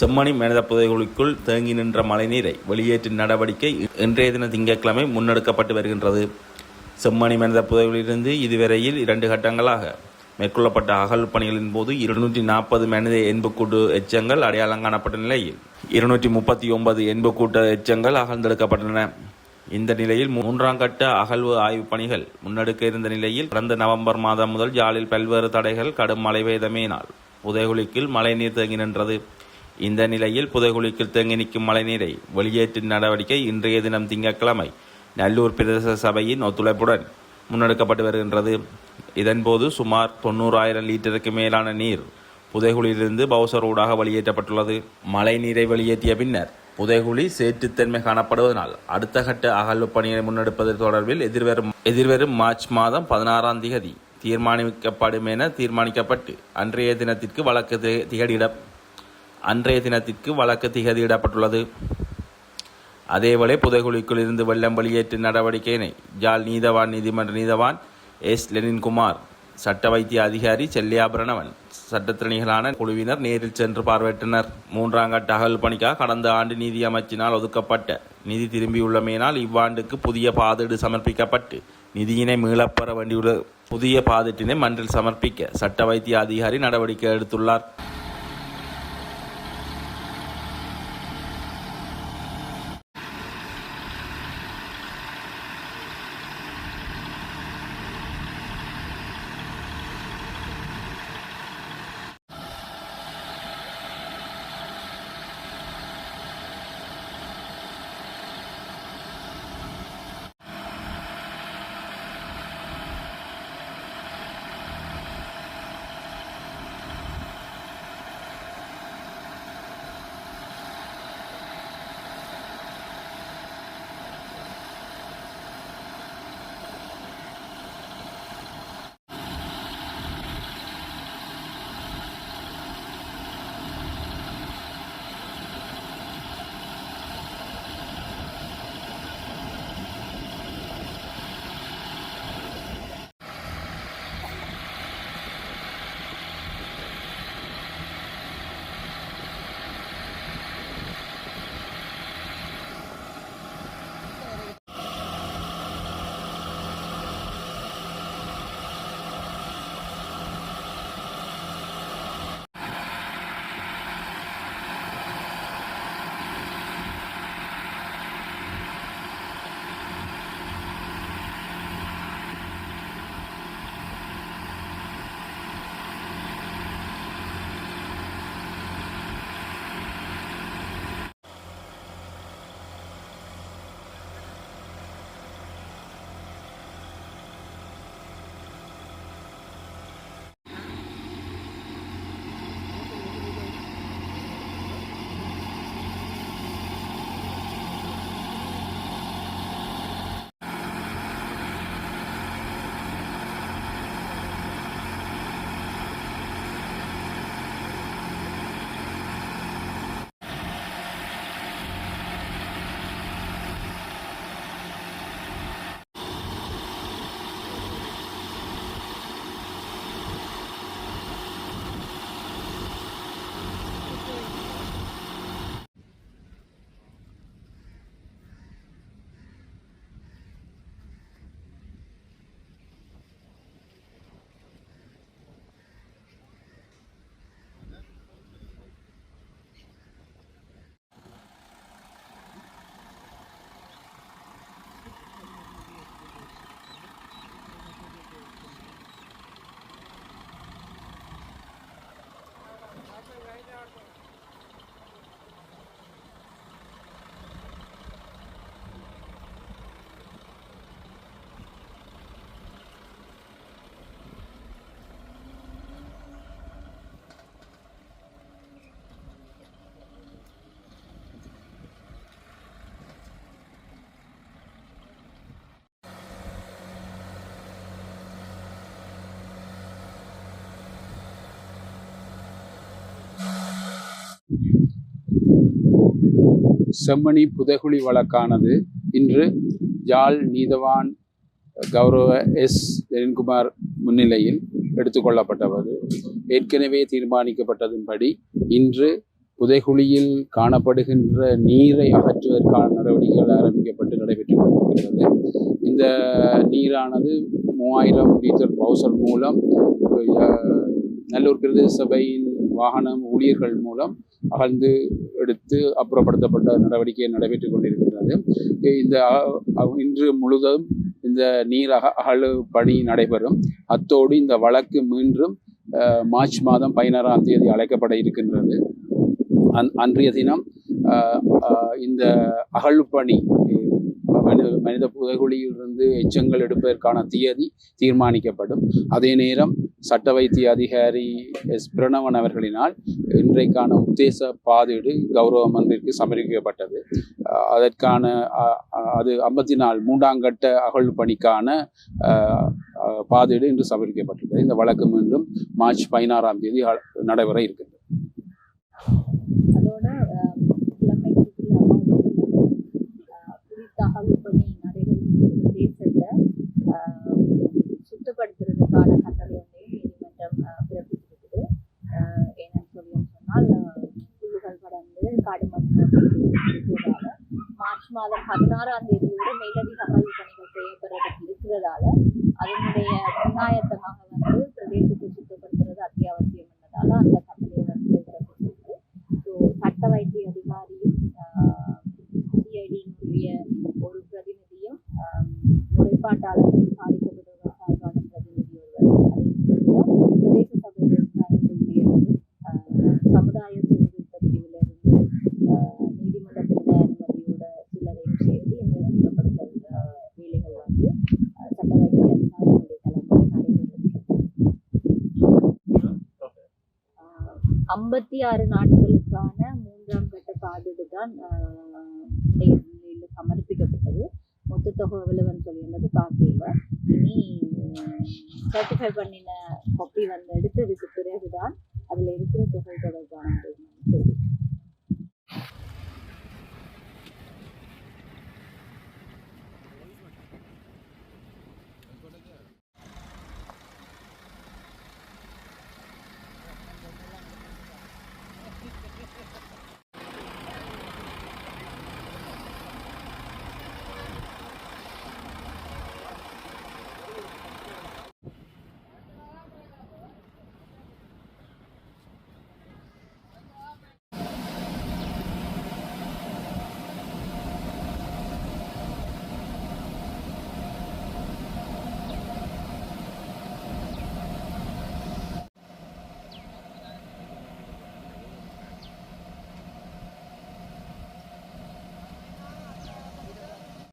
செம்மணி மனித புதைகுழிக்குள் தேங்கி நின்ற மழைநீரை வெளியேற்றும் நடவடிக்கை இன்றைய தின திங்கட்கிழமை முன்னெடுக்கப்பட்டு வருகின்றது. செம்மணி மனித புதைகுழியிலிருந்து இதுவரையில் இரண்டு கட்டங்களாக மேற்கொள்ளப்பட்ட அகல் பணிகளின் போது இருநூற்றி நாற்பது மனித எண்புக்கூட்டு எச்சங்கள் அடையாளம் காணப்பட்ட நிலையில் இருநூற்றி முப்பத்தி ஒன்பது எண்புக்கூட்ட எச்சங்கள் அகழ்ந்தெடுக்கப்பட்டன. இந்த நிலையில் மூன்றாம் கட்ட அகழ்வு ஆய்வுப் பணிகள் முன்னெடுக்க இருந்த நிலையில் கடந்த நவம்பர் மாதம் முதல் ஜாலில் பல்வேறு தடைகள் கடும் மழை பெய்தமையினால் உதயகுலிக்கில் மழைநீர் தேங்கி நின்றது. இந்த நிலையில் புதைகுழிக்குள் தேங்கி நிற்கும் மழைநீரை வெளியேற்றும் நடவடிக்கை இன்றைய தினம் திங்கட்கிழமை நல்லூர் பிரதேச சபையின் ஒத்துழைப்புடன் முன்னெடுக்கப்பட்டு வருகின்றது. இதன்போது சுமார் தொண்ணூறாயிரம் லிட்டருக்கு மேலான நீர் புதைகுழியிலிருந்து பவுசர் ஊடாக வெளியேற்றப்பட்டுள்ளது. மழை நீரை வெளியேற்றிய பின்னர் புதைகுழி சேற்றுத்தன்மை காணப்படுவதனால் அடுத்த கட்ட அகழ்வு பணியை முன்னெடுப்பது தொடர்பில் எதிர்வரும் எதிர்வரும் மார்ச் மாதம் பதினாறாம் திகதி தீர்மானிக்கப்படும் என தீர்மானிக்கப்பட்டு அன்றைய தினத்திற்கு வழக்கு திகடிடம் அன்றைய தினத்திற்கு வழக்கு திகதியிடப்பட்டுள்ளது அதேவேளை புதைகுழிக்குள் இருந்து வெள்ளம் வெளியேற்றும் நடவடிக்கையினை ஜால் நீதவான் நீதிமன்ற நீதவான் எஸ். லெனின்குமார் சட்ட வைத்திய அதிகாரி செல்லியாபரணவன் சட்டத்திறனிகளான குழுவினர் நேரில் சென்று பார்வையிட்டனர். மூன்றாம் கட்ட அகல் பணிக்காக கடந்த ஆண்டு நிதி அமைச்சினால் ஒதுக்கப்பட்ட நிதி திரும்பியுள்ளமையினால் இவ்வாண்டுக்கு புதிய பாதீடு சமர்ப்பிக்கப்பட்டு நிதியினை மீளப்பெற வேண்டியுள்ள புதிய பாதீட்டினை மன்றில் சமர்ப்பிக்க சட்ட வைத்திய அதிகாரி நடவடிக்கை எடுத்துள்ளார். செம்மணி புதைகுழி வழக்கானது. இன்று யாழ் நீதவான் கௌரவ எஸ். லெனின்குமார் முன்னிலையில் எடுத்துக்கொள்ளப்பட்டது ஏற்கனவே தீர்மானிக்கப்பட்டதின்படி இன்று புதைகுழியில் காணப்படுகின்ற நீரை அகற்றுவதற்கான நடவடிக்கைகள் ஆரம்பிக்கப்பட்டு நடைபெற்று கொண்டிருக்கிறது. இந்த நீரானது மூவாயிரம் லிட்டர் பவுசல் மூலம் நல்லூர் பிரதேச சபையின் வாகனம் ஊழியர்கள் மூலம் அகழ்ந்து எடுத்து அப்புறப்படுத்தப்பட்ட நடவடிக்கை நடைபெற்றுக் கொண்டிருக்கின்றது. இந்த இன்று முழுதும் இந்த நீர் அக அகழு பணி நடைபெறும். அத்தோடு இந்த வழக்கு மீண்டும் மார்ச் மாதம் பதினாறாம் தேதி அழைக்கப்பட இருக்கின்றது. அந் அன்றைய தினம் இந்த அகழ்பணி மனித மனித புதைகுழியிலிருந்து எச்சங்கள் எடுப்பதற்கான தேதி தீர்மானிக்கப்படும். அதே நேரம் சட்ட வைத்திய அதிகாரி எஸ். பிரணவன் அவர்களினால் இன்றைக்கான உத்தேச பாதீடு கௌரவ மன்றிற்கு சமர்ப்பிக்கப்பட்டது. அதற்கான அது ஐம்பத்தி நாலு மூன்றாம் கட்ட அகழ் பணிக்கான பாதீடு இன்று சமர்ப்பிக்கப்பட்டது இந்த வழக்கு மீண்டும் மார்ச் பதினாறாம் தேதி நடைபெற இருக்கிறது மார்ச் பதினாறாம் தேதியோட மேலதிக அகழ்வு பணிகள் செய்யப்படுறதுக்கு இருக்கிறதால அதனுடைய முன்னாயத்தமாக வந்து பிரதேசத்தை சுத்தப்படுத்துறது அத்தியாவசியம் என்பதால அந்த கட்டளையை வந்து பிறப்பிச்சிருக்கு ஸோ சட்ட வைத்திய அதிகாரியும் சிஐடியினுடைய ஒரு பிரதிநிதியும் முறைப்பாட்டாளர் ஐம்பத்தி ஆறு நாட்களுக்கான மூன்றாம் கட்ட பாதீடு தான் நிலையில் சமர்ப்பிக்கப்பட்டது. மொத்த தொகை எவ்வளவுன்னு சொல்லியிருந்தது பார்க்கல இனி சர்டிஃபை பண்ணின காப்பி வந்து எடுத்ததுக்கு பிறகுதான் அதில் இருக்கிற